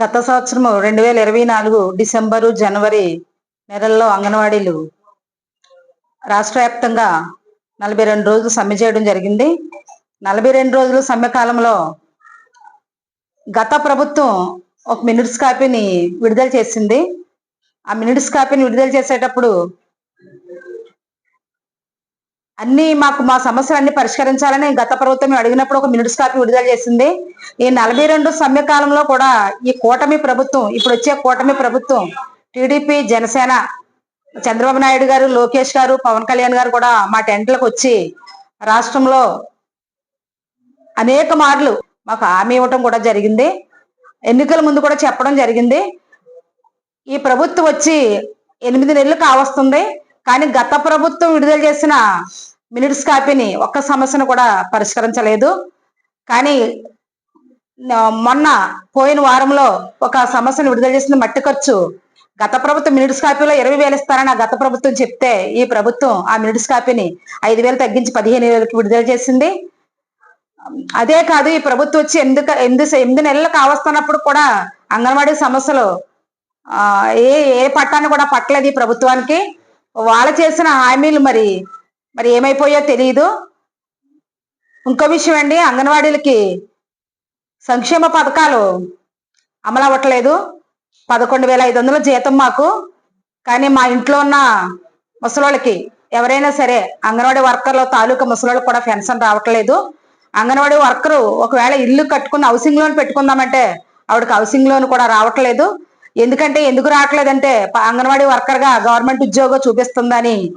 గత సంవత్సరము రెండు వేల ఇరవై నాలుగు డిసెంబరు జనవరి నెలల్లో అంగన్వాడీలు రాష్ట్ర వ్యాప్తంగా నలభై రెండు రోజులు సమ్మె చేయడం జరిగింది. నలభై రెండు రోజులు సమ్మె కాలంలో గత ప్రభుత్వం ఒక మినిట్స్ కాపీని విడుదల చేసింది. ఆ మినిట్స్ కాపీని విడుదల చేసేటప్పుడు అన్ని మాకు మా సమస్యలన్నీ పరిష్కరించాలని గత ప్రభుత్వం అడిగినప్పుడు ఒక మినిట్స్ కాపీ విడుదల చేసింది. ఈ నలభై రెండు సమ్యకాలంలో కూడా ఈ కూటమి ప్రభుత్వం ఇప్పుడు వచ్చే కూటమి ప్రభుత్వం టీడీపీ జనసేన చంద్రబాబు నాయుడు గారు లోకేష్ గారు పవన్ కళ్యాణ్ గారు కూడా మా టెంట్లకు వచ్చి రాష్ట్రంలో అనేక మార్లు మాకు హామీ ఇవ్వటం కూడా జరిగింది. ఎన్నికల ముందు కూడా చెప్పడం జరిగింది. ఈ ప్రభుత్వం వచ్చి ఎనిమిది నెలలు కావస్తుంది. కానీ గత ప్రభుత్వం విడుదల చేసిన మినిట్స్ కాపీని ఒక్క సమస్యను కూడా పరిష్కరించలేదు. కానీ మొన్న పోయిన వారంలో ఒక సమస్యను విడుదల చేసిన మట్టి ఖర్చు గత ప్రభుత్వం మినిట్స్ కాపీలో ఇరవై వేలు ఇస్తారని ఆ గత ప్రభుత్వం చెప్తే ఈ ప్రభుత్వం ఆ మినిట్స్ కాపీని ఐదు వేలు తగ్గించి పదిహేను వేలకు విడుదల చేసింది. అదే కాదు ఈ ప్రభుత్వం వచ్చి ఎందుకు ఎందు ఎనిమిది నెలలు కావస్తున్నప్పుడు కూడా అంగన్వాడీ సమస్యలు ఏ ఏ పట్టాన్ని కూడా పట్టలేదు ఈ ప్రభుత్వానికి. వాళ్ళు చేసిన హామీలు మరి మరి ఏమైపోయో తెలియదు ఇంకో విషయం అండి అంగన్వాడీలకి సంక్షేమ పథకాలు అమలు అవ్వట్లేదు పదకొండు వేల ఐదు వందల జీతం మాకు. కానీ మా ఇంట్లో ఉన్న ముసలోళ్ళకి ఎవరైనా సరే అంగన్వాడీ వర్కర్లు తాలూకా ముసలోళ్ళకి కూడా పెన్షన్ రావట్లేదు. అంగన్వాడీ వర్కరు ఒకవేళ ఇల్లు కట్టుకుని హౌసింగ్ లోన్ పెట్టుకుందామంటే ఆవిడకి హౌసింగ్ లోన్ కూడా రావట్లేదు. ఎందుకంటే ఎందుకు రావట్లేదంటే ప- అంగన్వాడీ వర్కర్గా గవర్నమెంట్ ఉద్యోగం చూపిస్తుందని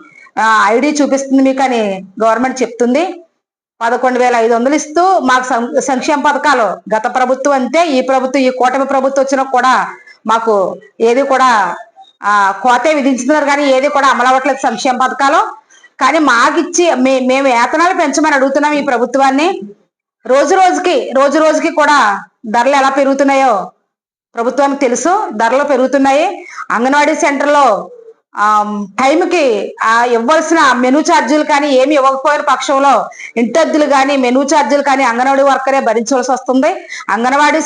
ఐడి చూపిస్తుంది మీకు అని గవర్నమెంట్ చెప్తుంది. పదకొండు వేల ఐదు వందలు ఇస్తూ మాకు సం- సంక్షేమ పథకాలు గత ప్రభుత్వం అంతే ఈ ప్రభుత్వం ఈ కూటమి ప్రభుత్వం వచ్చినా కూడా మాకు ఏది కూడా ఆ కోతే విధించుతున్నారు కానీ ఏది కూడా అమలు అవ్వట్లేదు సంక్షేమ పథకాలు. కానీ మాకిచ్చి మే మేము వేతనాలు పెంచమని అడుగుతున్నాం ఈ ప్రభుత్వాన్ని. రోజు రోజుకి రోజు రోజుకి కూడా ధరలు ఎలా పెరుగుతున్నాయో ప్రభుత్వానికి తెలుసు. ధరలు పెరుగుతున్నాయి. అంగన్వాడీ సెంటర్లో టైంకి ఆ ఇవ్వాల్సిన మెనూ ఛార్జీలు కానీ ఏమి ఇవ్వకపోయిన పక్షంలో ఇంటద్దులు కానీ మెనూ ఛార్జీలు కానీ అంగన్వాడీ వర్కరే భరించవలసి వస్తుంది. అంగన్వాడీ